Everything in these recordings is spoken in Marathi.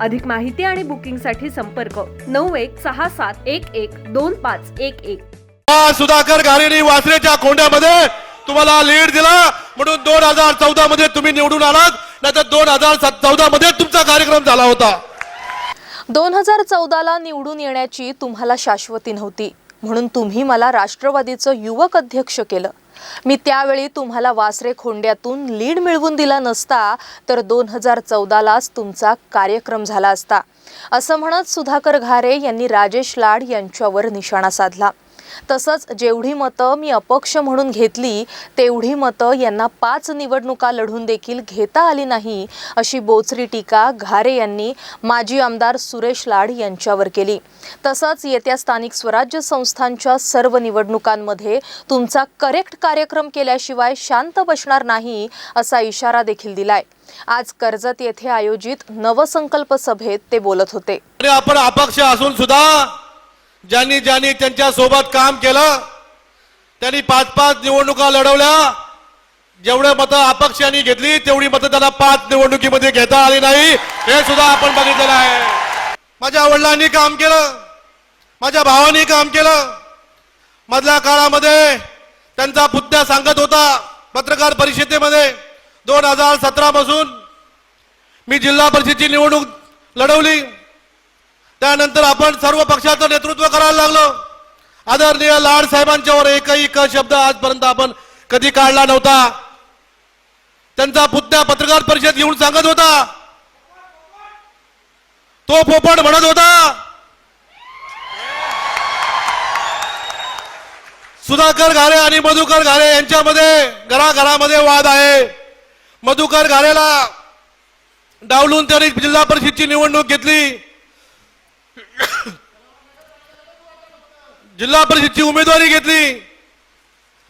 अधिक माहिती आणि बुकिंगसाठी संपर्क नऊ एक सहा सात एक एक दोन पाच एक एक. सुधाकर घारेनी वासरेच्या कोंड्यामध्ये तुम्हाला लीड दिला. म्हणून दोन हजार चौदा मध्ये तुम्ही निवडून आलात. नाहीतर दोन हजार चौदा मध्ये तुमचा कार्यक्रम झाला होता. दोन हजार चौदाला निवडून येण्याची तुम्हाला शाश्वती नव्हती. म्हणून तुम्ही मला राष्ट्रवादीचं युवक अध्यक्ष केलं. मी त्यावेळी तुम्हाला वासरे खोंड्यातून लीड मिळवून दिला नसता तर दोन हजार चौदालाच तुमचा कार्यक्रम झाला असता. असं म्हणत सुधाकर घारे यांनी राजेश लाड यांच्यावर निशाणा साधला. तसंच जेवढी मतं मी अपक्ष म्हणून घेतली तेवढी मतं यांना पाच निवडणुका लढून देखील घेता आली नाही अशी बोचरी टीका घारे यांनी माजी आमदार सुरेश लाड यांच्यावर केली. तसंच येत्या स्थानिक स्वराज्य संस्थांच्या सर्व निवडणुकांमध्ये तुमचा करेक्ट कार्यक्रम केल्याशिवाय शांत बसणार नाही असा इशारा देखील दिलाय. आज कर्जत येथे आयोजित नवसंकल्प सभेत ते बोलत होते. आपण अपक्ष असून सुद्धा ज्यांनी ज्यांनी त्यांच्यासोबत काम केलं त्यांनी पाच पाच निवडणुका लढवल्या. जेवढे मतं अपक्षांनी घेतली तेवढी मतं त्यांना पाच निवडणुकीमध्ये घेता आली नाही. हे सुद्धा आपण बघितलेलं आहे. माझ्या वडिलांनी काम केलं माझ्या भावानी काम केलं. मधल्या काळामध्ये त्यांचा पुतण्या सांगत होता पत्रकार परिषदेमध्ये दोन हजार सतरापासून. मी जिल्हा परिषदेची निवडणूक लढवली. त्यानंतर आपण सर्व पक्षाचं नेतृत्व करायला लागलो. आदरणीय लाड साहेबांच्यावर एकही क शब्द आजपर्यंत आपण कधी काढला नव्हता. त्यांचा पुतण्या पत्रकार परिषद घेऊन सांगत होता. तो पोपट म्हणत होता सुधाकर घारे आणि मधुकर घारे यांच्यामध्ये घराघरामध्ये वाद आहे. मधुकर घारेला डावलून त्यांनी जिल्हा परिषदची निवडणूक घेतली. जिल्हा परिषदची उमेदवारी घेतली.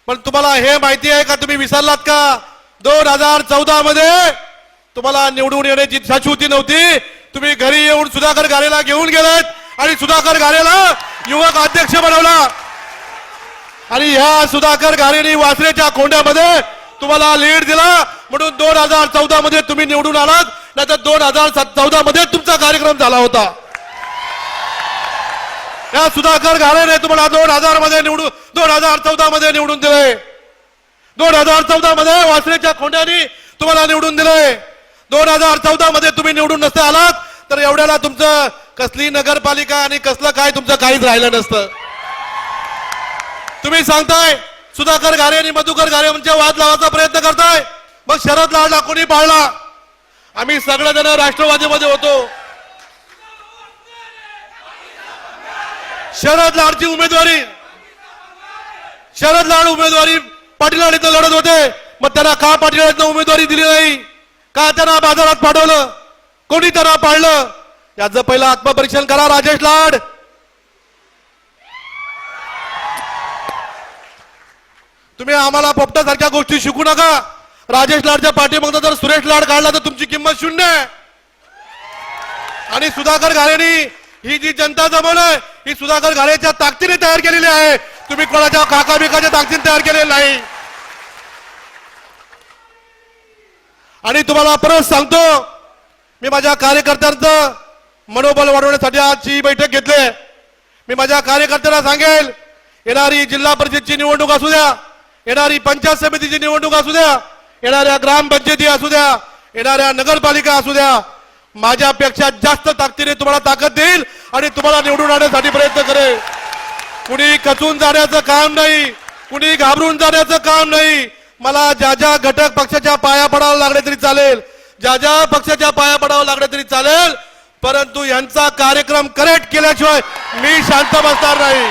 पण तुम्हाला हे माहिती आहे का? तुम्ही विसरलात का? दोन हजार चौदा मध्ये तुम्हाला निवडून येण्याची शाश्वती नव्हती. तुम्ही घरी येऊन सुधाकर घारेला घेऊन गेलात आणि सुधाकर घारेला युवक अध्यक्ष बनवला. आणि ह्या सुधाकर घारेनी वासरेच्या कोंड्यामध्ये तुम्हाला लीड दिला. म्हणून दोन हजार चौदा मध्ये तुम्ही निवडून आलात. नाहीतर दोन हजार चौदा मध्ये तुमचा कार्यक्रम झाला होता. या सुधाकर घारेने तुम्हाला दोन हजारमध्ये निवडून दोन हजार चौदा मध्ये निवडून दिले. दोन हजार चौदा मध्ये वासरेच्या खोंड्यानी तुम्हाला निवडून दिले. दोन हजार चौदा मध्ये तुम्ही निवडून नसते आलात तर एवढ्याला तुमचं कसली नगरपालिका आणि कसलं काय तुमचं काहीच राहिलं नसतं. तुम्ही सांगताय सुधाकर घारे आणि मधुकर घारे म्हणजे वाद लावायचा प्रयत्न करताय. मग शरद लाडला कोणी पाळला? आम्ही सगळेजण राष्ट्रवादीमध्ये होतो. शरद लाडची उमेदवारी. शरद लाड उमेदवारी पाटील इथं लढत होते. मग त्यांना का पाटील उमेदवारी दिली नाही? का त्यांना बाजारात पाठवलं? कोणी त्यांना पाळलं? याचं पहिलं आत्मपरीक्षण करा राजेश लाड. तुम्ही आम्हाला पोपटासारख्या गोष्टी शिकू नका. राजेश लाडच्या पाठीमागचा जर सुरेश लाड काढला तर तुमची किंमत शून्य आहे. आणि सुधाकर घारेनी ही जी जनता आहे ही सुधाकर घारेच्या ताकदीने तयार केलेली आहे. तुम्ही कोणाच्या काका बिकाच्या ताकदीने तयार केलेली नाही. आणि तुम्हाला परत सांगतो मी माझ्या कार्यकर्त्यांचं मनोबल वाढवण्यासाठी आजची बैठक घेतली मी माझ्या कार्यकर्त्यांना सांगेल येणारी जिल्हा परिषदची निवडणूक असू द्या येणारी पंचायत समितीची निवडणूक असू द्या येणाऱ्या ग्रामपंचायती असू द्या येणाऱ्या नगरपालिका असू द्या माझ्यापेक्षा जास्त ताकदीने तुम्हाला ताकद देईल आणि तुम्हाला निवडून आणण्यासाठी प्रयत्न करेल. कुणी खचून जाण्याचं काम नाही कुणी घाबरून जाण्याचं काम नाही. मला ज्या ज्या घटक पक्षाच्या पाया पडावं लागले तरी चालेल ज्या ज्या पक्षाच्या पाया पडावं लागले तरी चालेल परंतु यांचा कार्यक्रम करेक्ट केल्याशिवाय मी शांत बसणार नाही.